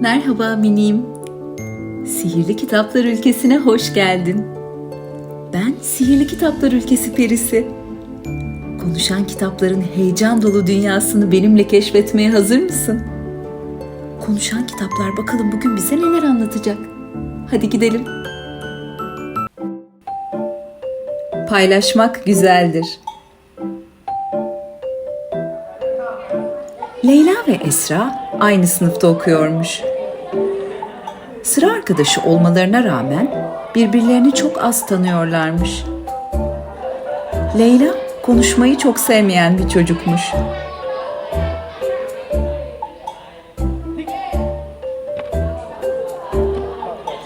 Merhaba minim. Sihirli Kitaplar Ülkesi'ne hoş geldin. Ben Sihirli Kitaplar Ülkesi perisi. Konuşan kitapların heyecan dolu dünyasını benimle keşfetmeye hazır mısın? Konuşan kitaplar bakalım bugün bize neler anlatacak. Hadi gidelim. Paylaşmak güzeldir. Leyla ve Esra aynı sınıfta okuyormuş. Sıra arkadaşı olmalarına rağmen birbirlerini çok az tanıyorlarmış. Leyla konuşmayı çok sevmeyen bir çocukmuş.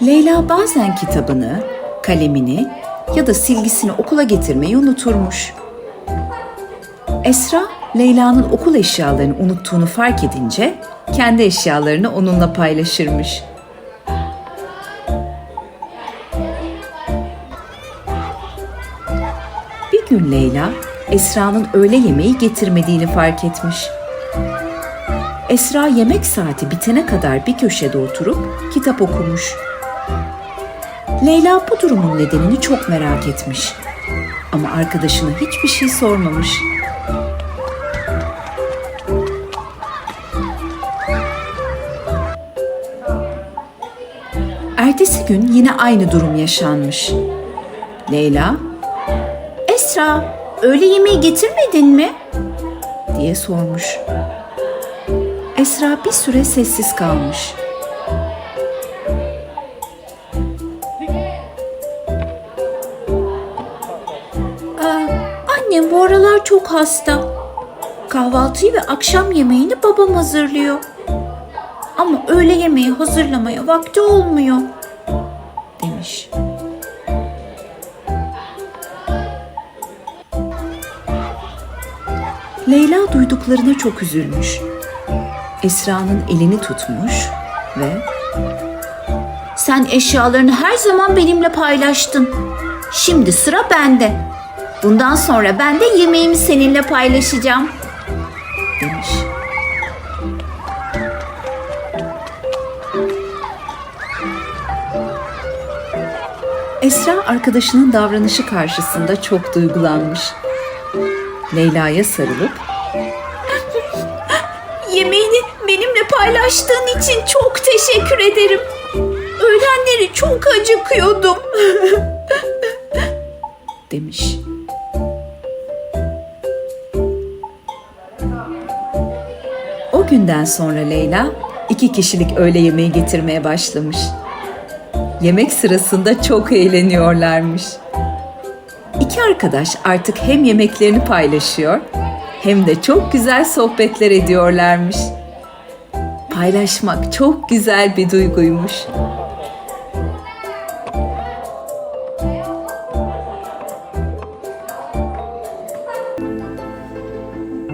Leyla bazen kitabını, kalemini ya da silgisini okula getirmeyi unuturmuş. Esra, Leyla'nın okul eşyalarını unuttuğunu fark edince kendi eşyalarını onunla paylaşırmış. Bir gün Leyla, Esra'nın öğle yemeği getirmediğini fark etmiş. Esra yemek saati bitene kadar bir köşede oturup kitap okumuş. Leyla bu durumun nedenini çok merak etmiş. Ama arkadaşına hiçbir şey sormamış. Ertesi gün yine aynı durum yaşanmış. Leyla, Esra, öğle yemeği getirmedin mi? diye sormuş. Esra bir süre sessiz kalmış. Annem bu aralar çok hasta. Kahvaltıyı ve akşam yemeğini babam hazırlıyor. Ama öğle yemeği hazırlamaya vakti olmuyor. Demiş. Leyla duyduklarına çok üzülmüş. Esra'nın elini tutmuş ve Sen eşyalarını her zaman benimle paylaştın. Şimdi sıra bende. Bundan sonra ben de yemeğimi seninle paylaşacağım. demiş. Esra arkadaşının davranışı karşısında çok duygulanmış. Leyla'ya sarılıp Yemeğini benimle paylaştığın için çok teşekkür ederim. Öğlenleri çok acıkıyordum. demiş. O günden sonra Leyla iki kişilik öğle yemeği getirmeye başlamış. Yemek sırasında çok eğleniyorlarmış. İki arkadaş artık hem yemeklerini paylaşıyor hem de çok güzel sohbetler ediyorlarmış. Paylaşmak çok güzel bir duyguymuş.